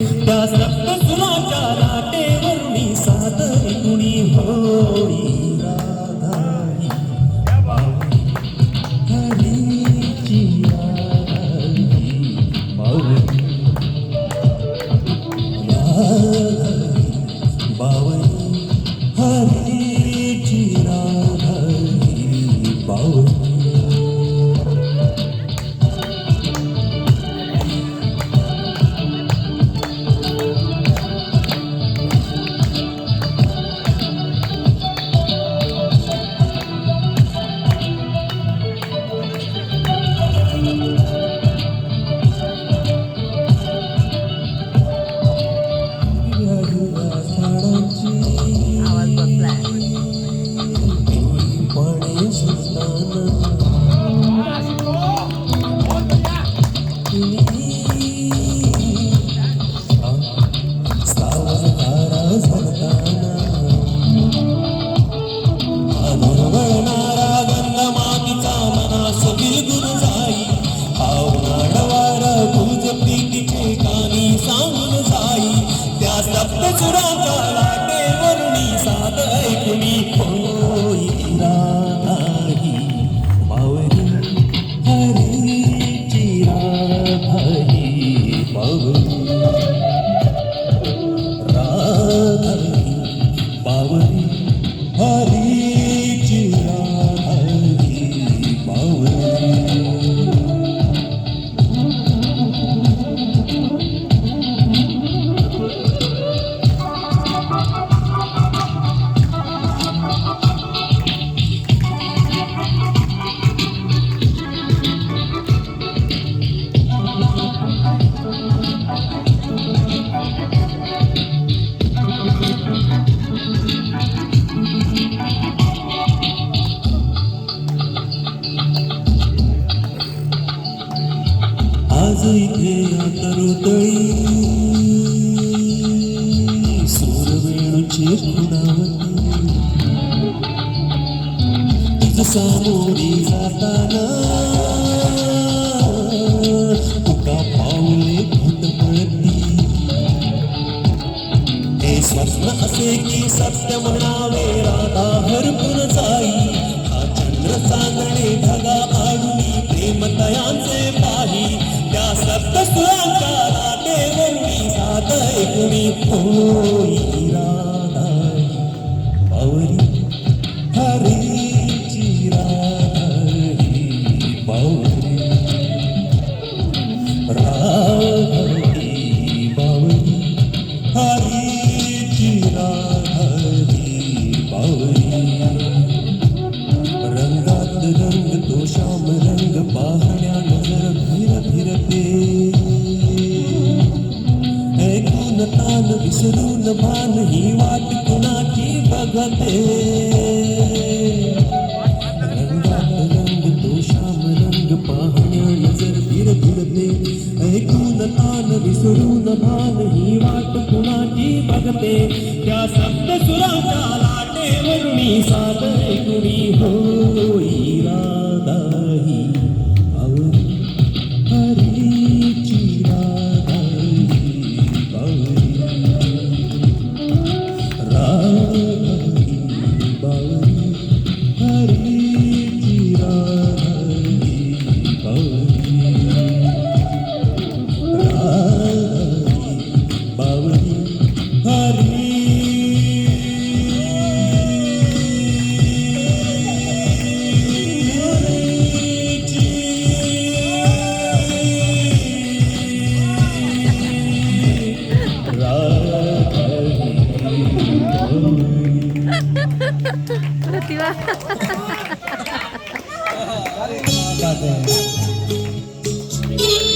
त्या सप्तसुराच्या मी सादरी कुणी होई? Krishna ভাই आज इथे तरुतळी सूरवेणूची खुणावती सामोरी जाताना तुका पाऊले घुट पळती हे स्वप्न असे की सत्य म्हणावे राधा പോയി कुणाची रंगात रंग तो श्याम रंग पाहण्या नजर फिर फिरते ऐकून तान विसरून भान ही वाट कुणाची बघते? त्या सप्त सुराच्या लाटे वरुणी साध ऐकुणी होई? Thank you.